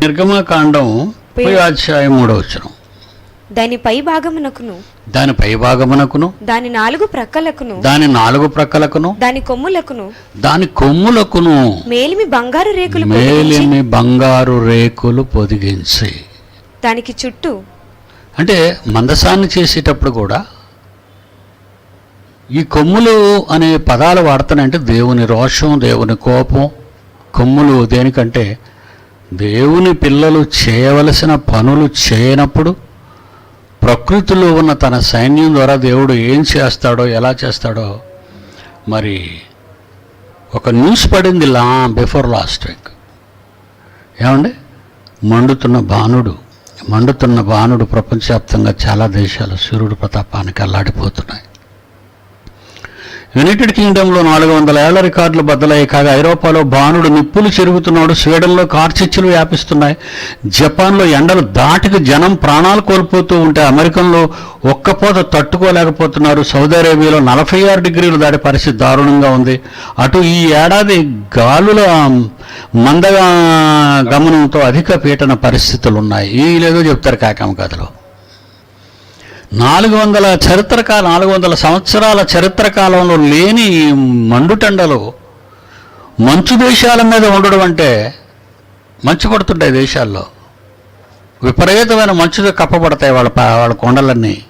నిర్గమకాండం అధ్యాయం మూడో వచనం. దాని పై భాగమునకును. దాని పై భాగమునకును. దాని నాలుగు ప్రక్కలకును. దాని నాలుగు ప్రక్కలకును. దాని కొమ్ములకును. దాని కొమ్ములకును. మేలిమి బంగారు రేకులు మేలిమి బంగారు రేకులు పొదిగించి. దానికి చుట్టూ అంటే మందసాన్ని చేసేటప్పుడు కూడా ఈ కొమ్ములు అనే పదాలు వాడుతానంటే దేవుని రోషం దేవుని కోపం. కొమ్ములు దేనికంటే దేవుని పిల్లలు చేయవలసిన పనులు చేయనప్పుడు ప్రకృతిలో ఉన్న తన సైన్యం ద్వారా దేవుడు ఏం చేస్తాడో ఎలా చేస్తాడో మరి ఒక న్యూస్ పడింది లా బిఫోర్ లాస్ట్ వీక్. ఏమండి? మండుతున్న బాణుడు మండుతున్న బాణుడు ప్రపంచవ్యాప్తంగా చాలా దేశాలు సూర్యుడు ప్రతాపానికి అల్లాడిపోతున్నాయి. యునైటెడ్ కింగ్డంలో నాలుగు వందల ఏళ్ళ రికార్డులు బద్దలయ్యాయి. కాగా ఐరోపాలో బాణుడు నిప్పులు చెరుగుతున్నాడు. స్వీడన్లో కార్చిచ్చులు వ్యాపిస్తున్నాయి. జపాన్లో ఎండలు దాటికి జనం ప్రాణాలు కోల్పోతూ ఉంటే అమెరికన్లో ఒక్కపోత తట్టుకోలేకపోతున్నారు. సౌదీ అరేబియాలో నలభై ఆరు డిగ్రీలు దాటి పరిస్థితి దారుణంగా ఉంది. అటు ఈ ఏడాది గాలుల మందగా గమనంతో అధిక పీడన పరిస్థితులు ఉన్నాయి ఈ లేదో చెప్తారు కాకమ్మ కథలో. నాలుగు వందల చరిత్రకాల నాలుగు వందల సంవత్సరాల చరిత్ర కాలంలో లేని ఈ మండుటెండలు మంచు దేశాల మీద ఉండడం అంటే మంచు పడుతుంటాయి దేశాల్లో. విపరీతమైన మంచుతో కప్పబడతాయి వాళ్ళ వాళ్ళ కొండలన్నీ.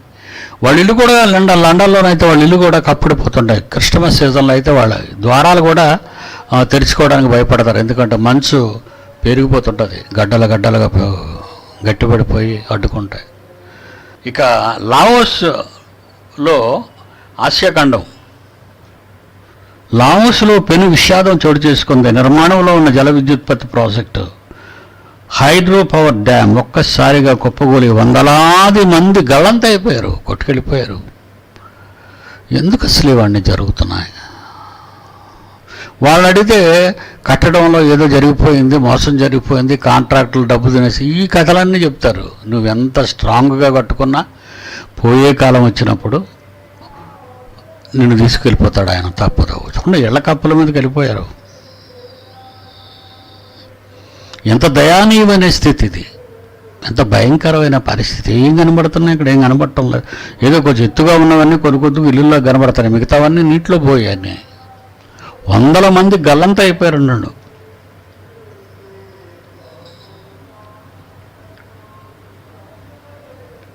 వాళ్ళ ఇల్లు కూడా లండ లండన్లోనైతే వాళ్ళ ఇల్లు కూడా కప్పడిపోతుంటాయి. క్రిస్టమస్ సీజన్లో అయితే వాళ్ళ ద్వారాలు కూడా తెరుచుకోవడానికి భయపడతారు. ఎందుకంటే మంచు పెరిగిపోతుంటుంది. గడ్డల గడ్డలుగా గట్టిపడిపోయి అడ్డుకుంటాయి. ఇక లావోస్లో ఆసియా ఖండం లావోస్లో పెను విషాదం చోటు చేసుకుంది. నిర్మాణంలో ఉన్న జల విద్యుత్పత్తి ప్రాజెక్టు. హైడ్రో పవర్ డ్యామ్ ఒక్కసారిగా కుప్పగూలి వందలాది మంది గళ్ళంతైపోయారు అయిపోయారు కొట్టుకెళ్ళిపోయారు. ఎందుకు అసలు ఇవన్నీ జరుగుతున్నాయి? వాళ్ళు అడిగితే కట్టడంలో ఏదో జరిగిపోయింది మోసం జరిగిపోయింది కాంట్రాక్టులు డబ్బు తినేసి ఈ కథలన్నీ చెప్తారు. నువ్వు ఎంత స్ట్రాంగ్గా కట్టుకున్నా పోయే కాలం వచ్చినప్పుడు నిన్ను తీసుకెళ్ళిపోతాడు ఆయన తప్పదు. చూడండి ఇళ్ళ కప్పుల మీదకి వెళ్ళిపోయారు. ఎంత దయానీయమైన స్థితి ఇది. ఎంత భయంకరమైన పరిస్థితి. ఏం కనబడుతున్నాయి ఇక్కడ? ఏం కనబడటం లేదు. ఏదో కొంచెం ఎత్తుగా ఉన్నవన్నీ కొన్ని కొద్దిగా ఇల్లుల్లో కనబడతాయి. మిగతావన్నీ నీటిలో పోయాయి వందల మంది గల్లంత అయిపోయారు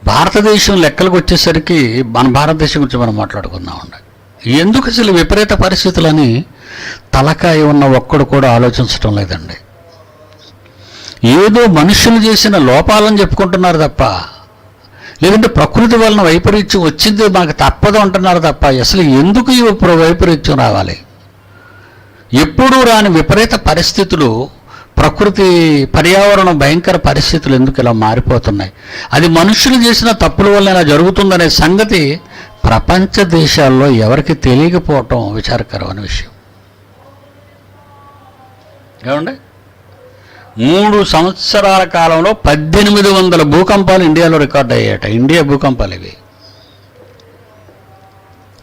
భారతదేశం లెక్కలకు వచ్చేసరికి మన భారతదేశం గురించి మనం మాట్లాడుకుందామండి. ఎందుకు అసలు విపరీత పరిస్థితులని తలకాయ ఉన్న ఒక్కడు కూడా ఆలోచించడం లేదండి. ఏదో మనుషులు చేసిన లోపాలని చెప్పుకుంటున్నారు తప్ప లేదంటే ప్రకృతి వలన వైపరీత్యం వచ్చింది మాకు తప్పదు అంటున్నారు తప్ప అసలు ఎందుకు ఈ వైపరీత్యం రావాలి? ఎప్పుడూ రాని విపరీత పరిస్థితులు ప్రకృతి పర్యావరణం భయంకర పరిస్థితులు ఎందుకు ఇలా మారిపోతున్నాయి? అది మనుషులు చేసిన తప్పుల వల్ల ఇలా జరుగుతుందనే సంగతి ప్రపంచ దేశాల్లో ఎవరికి తెలియకపోవటం విచారకరమైన విషయం. ఏమండి? మూడు సంవత్సరాల కాలంలో పద్దెనిమిది వందల భూకంపాలు ఇండియాలో రికార్డ్ అయ్యాయట. ఇండియా భూకంపాలు ఇవి.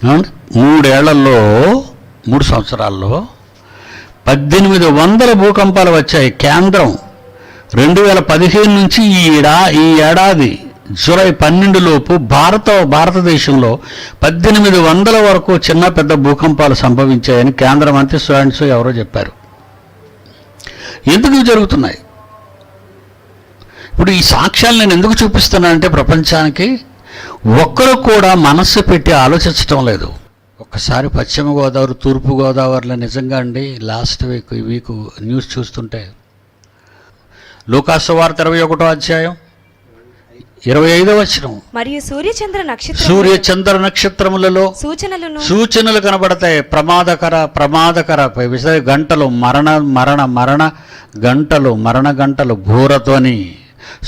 ఏమండి? మూడేళ్ళలో మూడు సంవత్సరాల్లో పద్దెనిమిది వందల భూకంపాలు వచ్చాయి. కేంద్రం రెండు వేల పదిహేను నుంచి ఈ ఏడా ఈ ఏడాది జూలై పన్నెండు లోపు భారత భారతదేశంలో పద్దెనిమిది వందల వరకు చిన్న పెద్ద భూకంపాలు సంభవించాయని కేంద్ర మంత్రి స్వయంసు ఎవరో చెప్పారు. ఎందుకు జరుగుతున్నాయి? ఇప్పుడు ఈ సాక్ష్యాలు నేను ఎందుకు చూపిస్తున్నానంటే ప్రపంచానికి ఒక్కరు కూడా మనస్సు పెట్టి ఆలోచించటం లేదు. ఒక్కసారి పశ్చిమ గోదావరి తూర్పు గోదావరిలో నిజంగా అండి లాస్ట్ వీక్ ఈ వీక్ న్యూస్ చూస్తుంటే. లూకాసు వార్త ఇరవై ఒకటో అధ్యాయం ఇరవై ఐదో వచ్చిన మరియు సూర్యచంద్ర నక్షత్రం సూర్య చంద్ర నక్షత్రములలో సూచనలను సూచనలు కనబడతాయి. ప్రమాదకర ప్రమాదకర విషయ గంటలు మరణ మరణ మరణ గంటలు మరణ గంటలు భూరధ్వని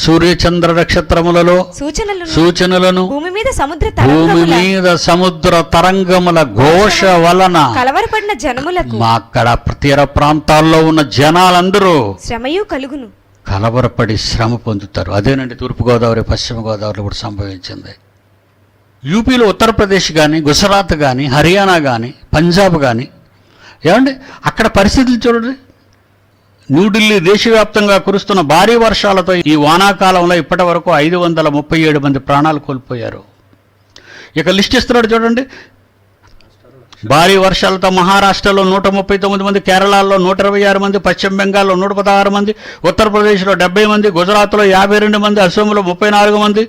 సూర్యచంద్ర నక్షత్రములలో సూచనలను సూచనలను భూమి మీద సముద్ర భూమి తరంగముల మీద సముద్ర తరంగముల ఘోష వలన కలవరపడిన జనములకు మా అక్కడ తీర ప్రాంతాల్లో ఉన్న జనాలందరూ శ్రమయు కలుగును. కలవరపడి శ్రమ పొందుతారు. అదేనండి తూర్పుగోదావరి పశ్చిమ గోదావరిలో కూడా సంభవించింది. యూపీలో ఉత్తరప్రదేశ్ కానీ గుజరాత్ కానీ హర్యానా కానీ పంజాబ్ కానీ ఏమండి? అక్కడ పరిస్థితులు చూడండి. న్యూఢిల్లీ దేశవ్యాప్తంగా కురుస్తున్న భారీ వర్షాలతో ఈ వానాకాలంలో ఇప్పటి వరకు ఐదు వందల ముప్పై ఏడు మంది ప్రాణాలు కోల్పోయారు. ఇక లిస్ట్ ఇస్తున్నాడు చూడండి. భారీ వర్షాలతో మహారాష్ట్రలో నూట ముప్పై తొమ్మిది మంది కేరళలో నూట ఇరవై ఆరు మంది పశ్చిమ బెంగాల్లో నూట పదహారు మంది ఉత్తరప్రదేశ్లో డెబ్బై మంది గుజరాత్లో యాభై రెండు మంది అసోంలో ముప్పై నాలుగు మంది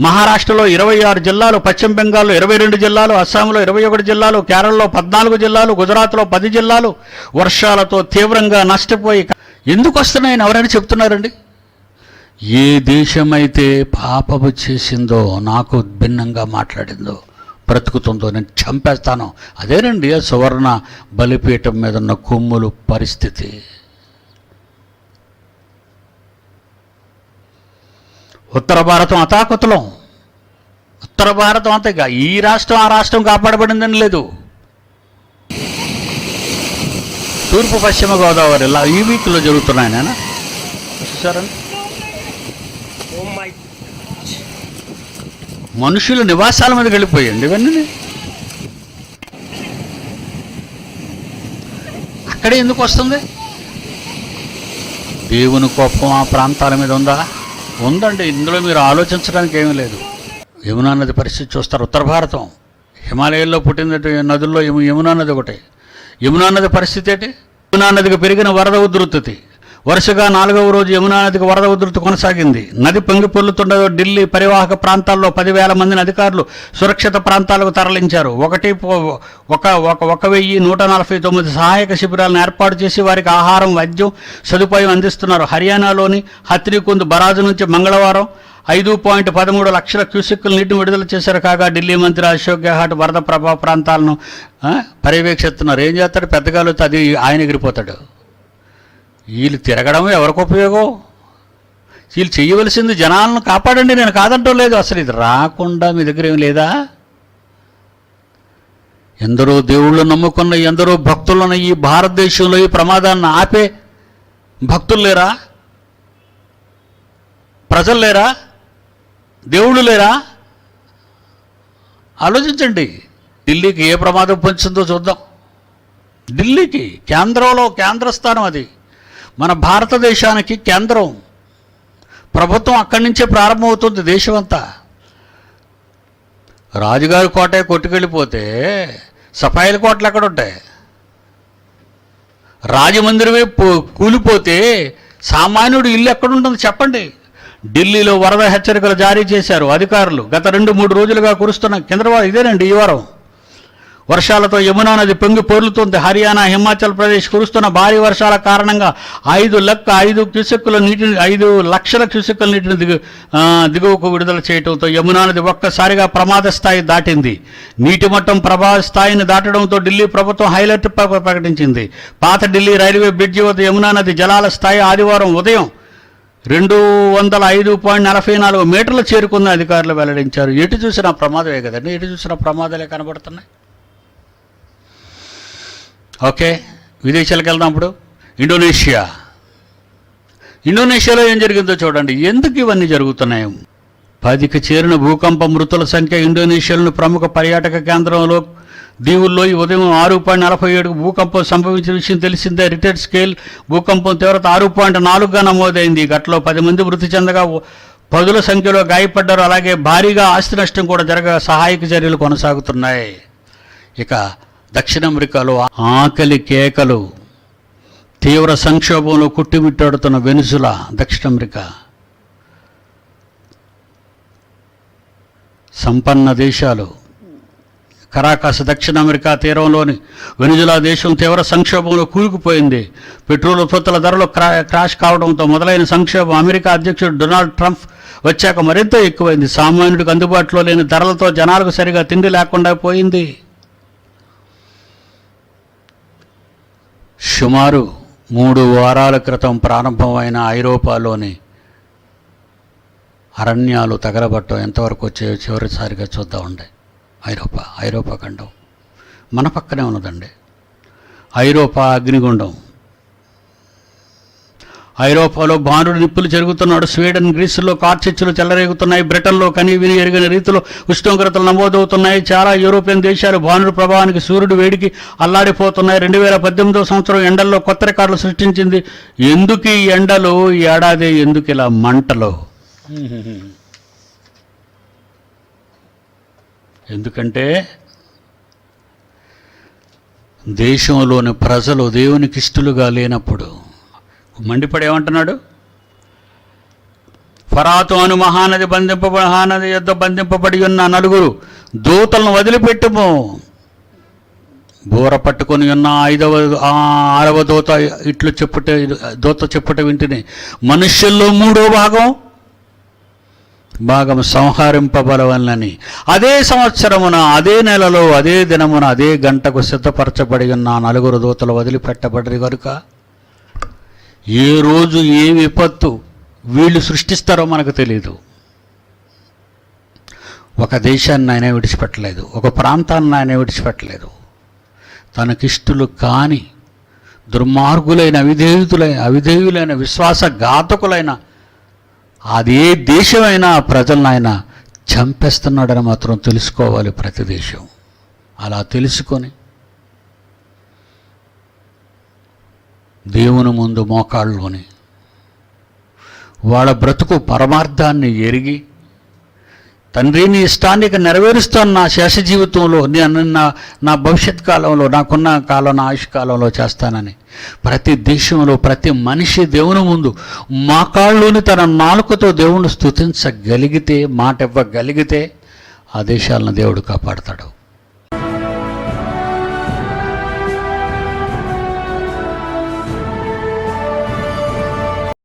మహారాష్ట్రలో ఇరవై ఆరు జిల్లాలు పశ్చిమ బెంగాల్లో ఇరవై రెండు జిల్లాలు అస్సాంలో ఇరవై ఒకటి జిల్లాలు కేరళలో పద్నాలుగు జిల్లాలు గుజరాత్లో పది జిల్లాలు. వర్షాలతో తీవ్రంగా నష్టపోయి ఎందుకు వస్తున్నాయని ఎవరైనా చెప్తున్నారండి? ఏ దేశమైతే పాపము చేసిందో నాకు భిన్నంగా మాట్లాడిందో బ్రతుకుతుందో నేను చంపేస్తాను. అదేనండి సువర్ణ బలిపీఠం మీద ఉన్న కొమ్ములు పరిస్థితి. ఉత్తర భారతం అతాకుతలం. ఉత్తర భారతం అంతేగా ఈ రాష్ట్రం ఆ రాష్ట్రం కాపాడబడిందని లేదు. తూర్పు పశ్చిమ గోదావరి ఇలా ఈ వీక్లో జరుగుతున్నాయి నేను చూసారండి మనుషుల నివాసాల మీద వెళ్ళిపోయండి ఇవన్నీ. అక్కడే ఎందుకు వస్తుంది? దేవుని కోపం ఆ ప్రాంతాల మీద ఉందా? ఉందండి. ఇందులో మీరు ఆలోచించడానికి ఏమీ లేదు. యమునా నది పరిస్థితి చూస్తారు. ఉత్తర భారతం. హిమాలయాల్లో పుట్టినటువంటి నదుల్లో యమునా నది ఒకటి. యమునా నది పరిస్థితి ఏంటి? యమునా నదికి పెరిగిన వరద ఉధృతి వరుసగా నాలుగవ రోజు యమునా నదికి వరద ఉధృతి కొనసాగింది. నది పొంగిపొల్లుతుండగా ఢిల్లీ పరివాహక ప్రాంతాల్లో పదివేల మందిని అధికారులు సురక్షిత ప్రాంతాలకు తరలించారు. ఒకటి ఒక ఒక ఒక వెయ్యి నూట నలభై తొమ్మిది సహాయక శిబిరాలను ఏర్పాటు చేసి వారికి ఆహారం వైద్యం సదుపాయం అందిస్తున్నారు. హర్యానాలోని హత్రికుంద్ బరాజు నుంచి మంగళవారం ఐదు పాయింట్ పదమూడు లక్షల క్యూసెక్కుల నీటిని విడుదల చేశారు. కాగా ఢిల్లీ మంత్రి అశోక్ గెహ్లాట్ వరద ప్రభావ ప్రాంతాలను పర్యవేక్షిస్తున్నారు. ఏం చేస్తాడు? పెద్దగాలు అది ఆయన ఎగిరిపోతాడు. వీళ్ళు తిరగడం ఎవరికి ఉపయోగం? వీళ్ళు చేయవలసింది జనాలను కాపాడండి నేను కాదంటం లేదు. అసలు ఇది రాకుండా మీ దగ్గర ఏం లేదా? ఎందరో దేవుళ్ళు నమ్ముకున్న ఎందరో భక్తులున్న ఈ భారతదేశంలో ఈ ప్రమాదాన్ని ఆపే భక్తులు లేరా? ప్రజలు లేరా? దేవుళ్ళు లేరా? ఆలోచించండి. ఢిల్లీకి ఏ ప్రమాదం పొందుతుందో చూద్దాం. ఢిల్లీకి కేంద్రంలో కేంద్ర స్థానం అది. మన భారతదేశానికి కేంద్రం. ప్రభుత్వం అక్కడి నుంచే ప్రారంభమవుతుంది దేశమంతా. రాజుగారి కోటే కొట్టుకెళ్ళిపోతే సఫాయిల కోటలు ఎక్కడ ఉంటాయి రాజమందిరమే కూలిపోతే సామాన్యుడు ఇల్లు ఎక్కడుంటుంది చెప్పండి? ఢిల్లీలో వరద హెచ్చరికలు జారీ చేశారు అధికారులు. గత రెండు మూడు రోజులుగా కురుస్తున్న కింద ఇదేనండి ఈ వారం. వర్షాలతో యమునా నది పొంగి పొర్లుతోంది. హర్యానా హిమాచల్ ప్రదేశ్ కురుస్తున్న భారీ వర్షాల కారణంగా ఐదు లెక్క ఐదు క్యూసెక్కుల నీటిని ఐదు లక్షల క్యూసెక్కుల నీటిని దిగు దిగువకు విడుదల చేయడంతో యమునా నది ఒక్కసారిగా ప్రమాద స్థాయి దాటింది. నీటి మట్టం ప్రభావ స్థాయిని దాటడంతో ఢిల్లీ ప్రభుత్వం హైలైట్ ప్రకటించింది. పాత ఢిల్లీ రైల్వే బ్రిడ్జి వద్ద యమునా నది జలాల స్థాయి ఆదివారం ఉదయం రెండు వందల ఐదు పాయింట్ నలభై నాలుగు మీటర్లు చేరుకున్న అధికారులు వెల్లడించారు. ఎటు చూసినా ప్రమాదమే కదండి. ఎటు చూసినా ప్రమాదాలే కనబడుతున్నాయి. ఓకే విదేశాలకు వెళ్దాం అప్పుడు? ఇండోనేషియా. ఇండోనేషియాలో ఏం జరిగిందో చూడండి. ఎందుకు ఇవన్నీ జరుగుతున్నాయి? పదికి చేరిన భూకంప మృతుల సంఖ్య ఇండోనేషియాలోని ప్రముఖ పర్యాటక కేంద్రంలో దీవుల్లో ఈ ఉదయం ఆరు పాయింట్ నలభై ఏడు భూకంపం సంభవించిన విషయం తెలిసిందే. రిటైర్డ్ స్కేల్ భూకంపం తీవ్రత ఆరు పాయింట్ నాలుగుగా నమోదైంది. గట్లో పది మంది మృతి చెందగా పదుల సంఖ్యలో గాయపడ్డారు. అలాగే భారీగా ఆస్తి నష్టం కూడా జరగ సహాయక చర్యలు కొనసాగుతున్నాయి. ఇక దక్షిణ అమెరికాలో ఆకలి కేకలు తీవ్ర సంక్షోభంలో కుట్టిమిట్టాడుతున్న వెనుసుల దక్షిణ అమెరికా సంపన్న దేశాలు. కరాకాస్ దక్షిణ అమెరికా తీరంలోని వెనుజులా దేశం తీవ్ర సంక్షోభంలో కూరుకుపోయింది. పెట్రోల్ ఉత్పత్తుల ధరలు క్రా క్రాష్ కావడంతో మొదలైన సంక్షోభం అమెరికా అధ్యక్షుడు డొనాల్డ్ ట్రంప్ వచ్చాక మరింత ఎక్కువైంది. సామాన్యుడికి అందుబాటులో లేని ధరలతో జనాలకు సరిగా తిండి లేకుండా పోయింది. సుమారు మూడు వారాల క్రితం ప్రారంభమైన ఐరోపాలోని అరణ్యాలు తగలబట్టం ఎంతవరకు వచ్చాయో చివరిసారిగా చూద్దాం ఉండే ఐరోపా ఐరోపా ఖండం మన పక్కనే ఉన్నదండి. ఐరోపా అగ్నిగుండం. ఐరోపాలో బాణుడు నిప్పులు జరుగుతున్నాడు స్వీడన్ గ్రీసులో కార్చిచ్చులు చెలరేగుతున్నాయి. బ్రిటన్లో కని విని ఎరిగిన రీతిలో ఉష్ణోగ్రతలు నమోదవుతున్నాయి. చాలా యూరోపియన్ దేశాలు బాణుడు ప్రభావానికి సూర్యుడు వేడికి అల్లాడిపోతున్నాయి. రెండు వేల పద్దెనిమిదో సంవత్సరం ఎండల్లో కొత్త రికార్డులు సృష్టించింది. ఎందుకు ఈ ఎండలు? ఈ ఏడాది ఎందుకు ఇలా మంటలు? ఎందుకంటే దేశంలోని ప్రజలు దేవునికి ఇష్టలుగా లేనప్పుడు మండిపడి ఏమంటున్నాడు ఫరాతు అను మహానది బంధింప మహానది యుద్ధ బంధింపబడి ఉన్న నలుగురు దూతలను వదిలిపెట్టుము. బూర పట్టుకొని ఉన్న ఐదవ ఆరవ దూత ఇట్లు చెప్పుట దూత చెప్పుట వింటిని. మనుష్యుల్లో మూడో భాగం భాగం సంహరింపబలవలని అదే సంవత్సరమున అదే నెలలో అదే దినమున అదే గంటకు సిద్ధపరచబడి ఉన్న నలుగురు దూతలు వదిలిపెట్టబడి కనుక ఏ రోజు ఏ విపత్తు వీళ్ళు సృష్టిస్తారో మనకు తెలియదు ఒక దేశాన్ని ఆయన విడిచిపెట్టలేదు ఒక ప్రాంతాన్ని ఆయన విడిచిపెట్టలేదు. తనకిష్టులు కాని దుర్మార్గులైన అవిధేయుతులైన అవిధేయులైన విశ్వాసఘాతకులైన అది అదే దేశమైనా ప్రజలను ఆయన చంపేస్తున్నాడని మాత్రం తెలుసుకోవాలి ప్రతి దేశం. అలా తెలుసుకొని దేవుని ముందు మోకాళ్ళలోని. వాళ్ళ బ్రతుకు పరమార్థాన్ని ఎరిగి తండ్రి నీ ఇష్టానికి నెరవేరుస్తాను నా శేష జీవితంలో నేను నా నా భవిష్యత్ కాలంలో నాకున్న కాలం నా ఆయుష్ కాలంలో చేస్తానని. ప్రతి దేశంలో ప్రతి మనిషి దేవుని ముందు మోకాళ్ళలోని తన నాలుకతో దేవుని స్థుతించగలిగితే మాట ఇవ్వగలిగితే ఆ దేశాలను దేవుడు కాపాడతాడు.